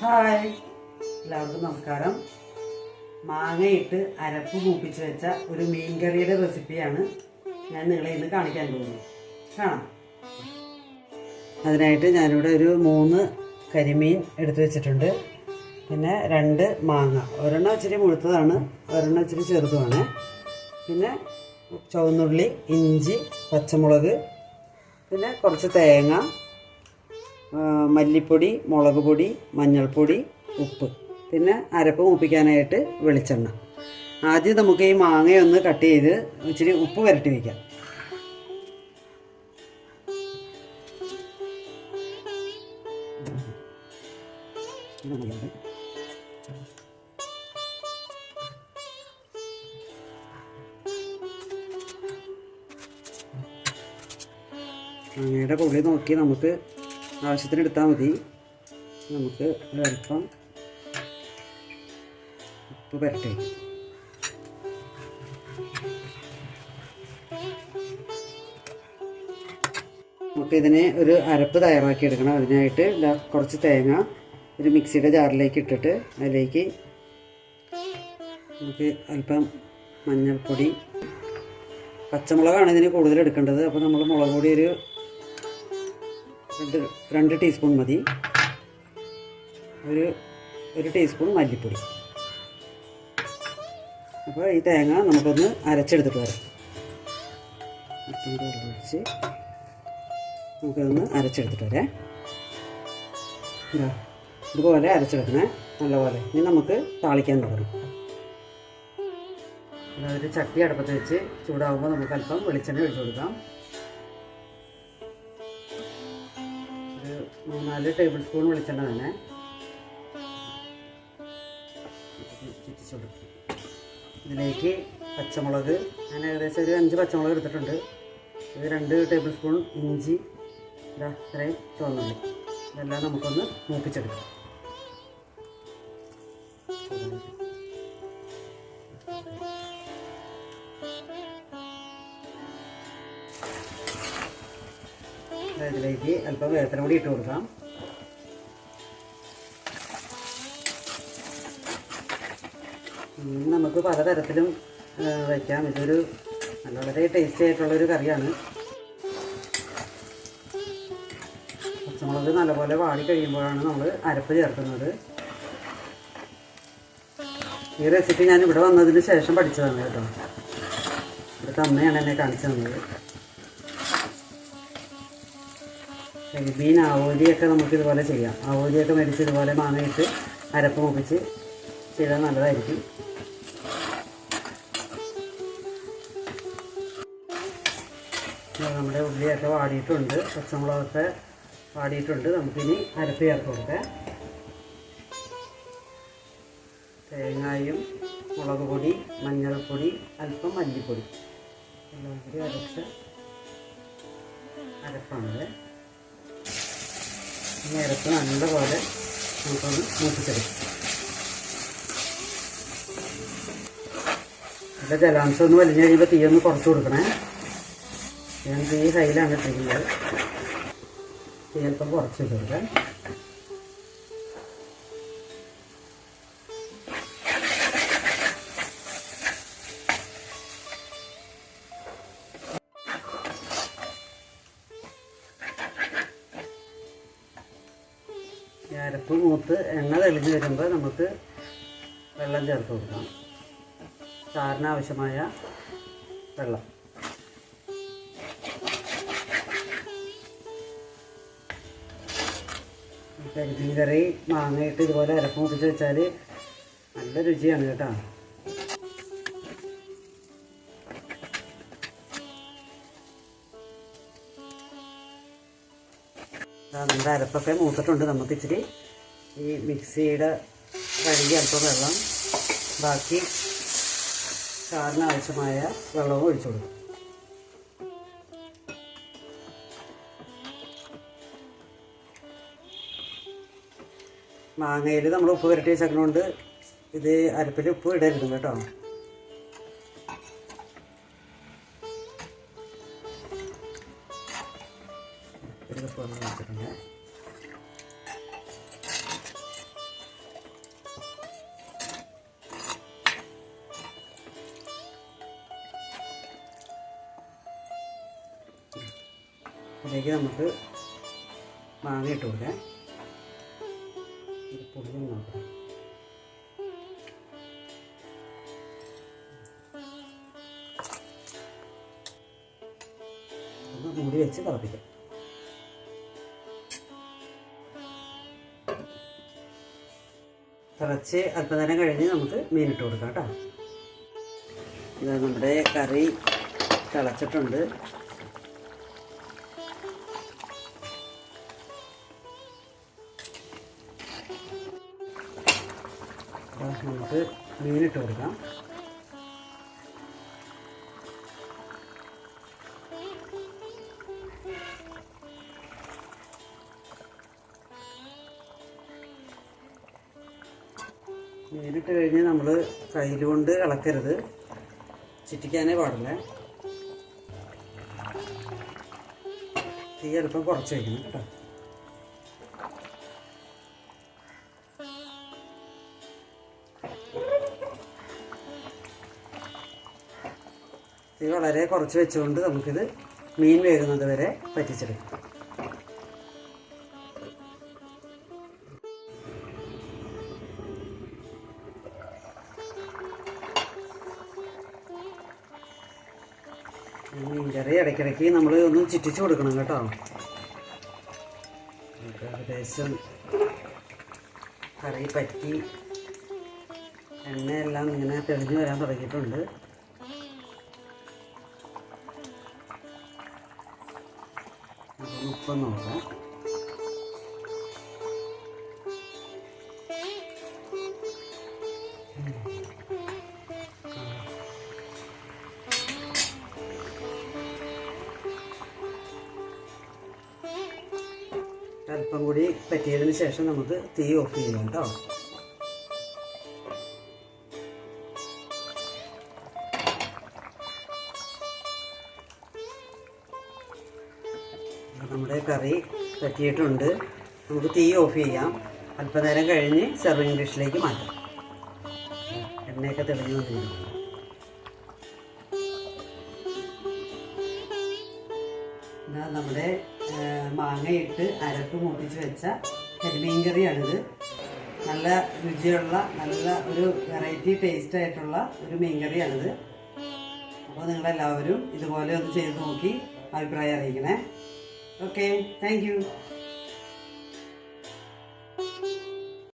Hi. എല്ലാവർക്കും നമസ്കാരം. മാങ്ങയിട്ട് അരപ്പ് കൂപ്പിച്ച് വെച്ച ഒരു മീൻകറിയുടെ റെസിപ്പിയാണ് ഞാൻ നിങ്ങളെ ഇന്ന് കാണിക്കാൻ പോകുന്നത്. കാണാം. അതിനായിട്ട് ഞാനിവിടെ ഒരു മൂന്ന് കരിമീൻ എടുത്തു വെച്ചിട്ടുണ്ട്. പിന്നെ രണ്ട് മാങ്ങ. ഒരെണ്ണം ഇച്ചിരി മുഴുത്തതാണ് ഒരെണ്ണം ഇച്ചിരി ചെറുതുമാണ്. പിന്നെ ചുവന്നുള്ളി ഇഞ്ചി പച്ചമുളക് പിന്നെ കുറച്ച് തേങ്ങ മല്ലിപ്പൊടി മുളക് പൊടി മഞ്ഞൾപ്പൊടി ഉപ്പ്. പിന്നെ അരപ്പ് മൂപ്പിക്കാനായിട്ട് വെളിച്ചെണ്ണ. ആദ്യം നമുക്ക് ഈ മാങ്ങയൊന്ന് കട്ട് ചെയ്ത് ഇച്ചിരി ഉപ്പ് വരട്ടി വയ്ക്കാം മാങ്ങയുടെ പുള്ളി നോക്കി നമുക്ക് ആവശ്യത്തിന് എടുത്താൽ മതി. നമുക്ക് ഒരല്പം ഉപ്പ് പരട്ടെ. നമുക്ക് ഇതിനെ ഒരു അരപ്പ് തയ്യാറാക്കി എടുക്കണം. അതിനായിട്ട് കുറച്ച് തേങ്ങ ഒരു മിക്സിയുടെ ജാറിലേക്ക് ഇട്ടിട്ട് അതിലേക്ക് നമുക്ക് അല്പം മഞ്ഞൾപ്പൊടി പച്ചമുളകാണ് ഇതിന് കൂടുതൽ എടുക്കേണ്ടത്. അപ്പോൾ നമ്മൾ മുളക് പൊടി ഒരു രണ്ട് രണ്ട് ടീസ്പൂൺ മതി. ഒരു ഒരു ടീസ്പൂൺ മല്ലിപ്പൊടി. അപ്പോൾ ഈ തേങ്ങ നമുക്കൊന്ന് അരച്ചെടുത്തിട്ട് വരാം. ഒഴിച്ച് നമുക്കതൊന്ന് അരച്ചെടുത്തിട്ട് വരാം. ഇതാ ഇതുപോലെ അരച്ചെടുക്കണേ നല്ലപോലെ. ഇനി നമുക്ക് താളിക്കാൻ തുടങ്ങാം. ഒരു ചട്ടി അടുപ്പത്ത് വെച്ച് ചൂടാകുമ്പോൾ നമുക്ക് അല്പം വെളിച്ചെണ്ണ ഒഴിച്ചു കൊടുക്കാം. മൂന്നാൽ ടേബിൾ സ്പൂൺ വെളിച്ചെണ്ണ തന്നെ. ഇതിലേക്ക് പച്ചമുളക് ഞാൻ ഏകദേശം ഒരു അഞ്ച് പച്ചമുളക് എടുത്തിട്ടുണ്ട്. ഇത് രണ്ട് ടേബിൾ സ്പൂൺ ഇഞ്ചി. ഇതാ ഇത്രയും ഇതെല്ലാം നമുക്കൊന്ന് മൂപ്പിച്ചെടുക്കാം. ഇതിലേക്ക് അല്പം വേദന കൂടി ഇട്ട് കൊടുക്കാം. നമുക്ക് പലതരത്തിലും വയ്ക്കാം ഇതൊരു വളരെ ടേസ്റ്റി ആയിട്ടുള്ളൊരു കറിയാണ്. പച്ചമുളക് നല്ലപോലെ വാടി കഴിയുമ്പോഴാണ് നമ്മൾ അരപ്പ് ചേർക്കുന്നത്. ഈ റെസിപ്പി ഞാൻ ഇവിടെ വന്നതിന് ശേഷം പഠിച്ചതാണ് കേട്ടോ. ഇവിടുത്തെ അമ്മയാണ് എന്നെ കാണിച്ചു തന്നത്. കരിമീൻ ആവോലിയൊക്കെ നമുക്കിതുപോലെ ചെയ്യാം. ആവോലിയൊക്കെ മേടിച്ച് ഇതുപോലെ മാങ്ങയിട്ട് അരപ്പ് മുപ്പിച്ച് ചെയ്താൽ നല്ലതായിരിക്കും. നമ്മുടെ ഉള്ളിയൊക്കെ വാടിയിട്ടുണ്ട്. പച്ചമുളകൊക്കെ വാടിയിട്ടുണ്ട്. നമുക്കിനി അരപ്പ് ചേർത്ത് കൊടുക്കാം. തേങ്ങായും മുളക് പൊടി മഞ്ഞൾപ്പൊടി അല്പം മല്ലിപ്പൊടി. എല്ലാം കൂടി അരച്ച അരപ്പാണത് അരപ്പ് നല്ലപോലെ നമുക്കൊന്ന് മൂപ്പിച്ചെടുക്കും. ഇതിന്റെ ജലാംശം ഒന്ന് വലിഞ്ഞ് കഴിയുമ്പോൾ തീ ഒന്ന് കുറച്ച് കൊടുക്കണേ. ഞാൻ തീ കയ്യിലാണ് ഇട്ടിരിക്കുന്നത്. തീ അല്പം കുറച്ച് കൊടുക്കാം. അരപ്പ് മൂത്ത് എണ്ണ തെളിഞ്ഞ് വരുമ്പോൾ നമുക്ക് വെള്ളം ചേർത്ത് കൊടുക്കാം ചാറിന് ആവശ്യമായ വെള്ളം. കരിമീൻ കറി മാങ്ങയിട്ട് ഇതുപോലെ അരപ്പ് മുട്ടിച്ച് വെച്ചാൽ നല്ല രുചിയാണ് കേട്ടോ. നമ്മുടെ അരപ്പൊക്കെ മൂത്തിട്ടുണ്ട്. നമുക്ക് ഇച്ചിരി ഈ മിക്സിയുടെ കഴുകി അല്പം വെള്ളം. ബാക്കി ചാറിന് വെള്ളവും ഒഴിച്ചു കൊടുക്കും. മാങ്ങയിൽ നമ്മൾ ഉപ്പ് പുരട്ടി വെച്ചേക്കണോണ്ട് ഇത് അരപ്പിൽ ഉപ്പ് ഇടരുത് കേട്ടോ. ഇതിലേക്ക് നമുക്ക് മാങ്ങ ഇട്ട് കൊടുക്കാം. പൊടിഞ്ഞ് നോക്കാം. മൂടി വെച്ച് തിളപ്പിക്കാം. തിളച്ച് അല്പനേരം കഴിഞ്ഞ് നമുക്ക് മീനിട്ട് കൊടുക്കാം കേട്ടോ. ഇത് നമ്മുടെ കറി തിളച്ചിട്ടുണ്ട്. അപ്പോൾ നമുക്ക് മീനിട്ട് കൊടുക്കാം. മീനിട്ട് കഴിഞ്ഞ് നമ്മൾ കയ്യിൽ കൊണ്ട് ഇളക്കരുത്. ചിറ്റിക്കാനേ പാടില്ല. തീ അല്പം കുറച്ച് വയ്ക്കണം കേട്ടോ. തീ വളരെ കുറച്ച് വെച്ചുകൊണ്ട് നമുക്കിത് മീൻ വേകുന്നത് വരെ പറ്റിച്ചെടുക്കാം. മീൻകറി ഇടയ്ക്കിടയ്ക്ക് നമ്മൾ ഒന്ന് ചുറ്റിച്ച് കൊടുക്കണം കേട്ടോ. നമുക്ക് ഏകദേശം കറി പറ്റി എണ്ണയെല്ലാം ഇങ്ങനെ തെളിഞ്ഞു വരാൻ തുടങ്ങിയിട്ടുണ്ട്. ഉപ്പം നോക്കാം അല്പം കൂടി പറ്റിയതിന് ശേഷം നമുക്ക് തീ ഓഫ് ചെയ്യാം കേട്ടോ. കറി പറ്റിയിട്ടുണ്ട്. നമുക്ക് തീ ഓഫ് ചെയ്യാം. അല്പനേരം കഴിഞ്ഞ് സെർവിങ് ഡിഷിലേക്ക് മാറ്റാം. എണ്ണയൊക്കെ തെളിഞ്ഞു വന്നിരിക്കുന്നു എന്നാൽ നമ്മുടെ മാങ്ങയിട്ട് അരപ്പ് മൂപ്പിച്ച് വെച്ച കരിമീൻ കറിയാണിത്. നല്ല രുചിയുള്ള നല്ല ഒരു വെറൈറ്റി ടേസ്റ്റ് ആയിട്ടുള്ള ഒരു മീൻ കറിയാണിത്. അപ്പോൾ നിങ്ങളെല്ലാവരും ഇതുപോലെ ഒന്ന് ചെയ്ത് നോക്കി അഭിപ്രായം അറിയിക്കണേ. Okay, thank you.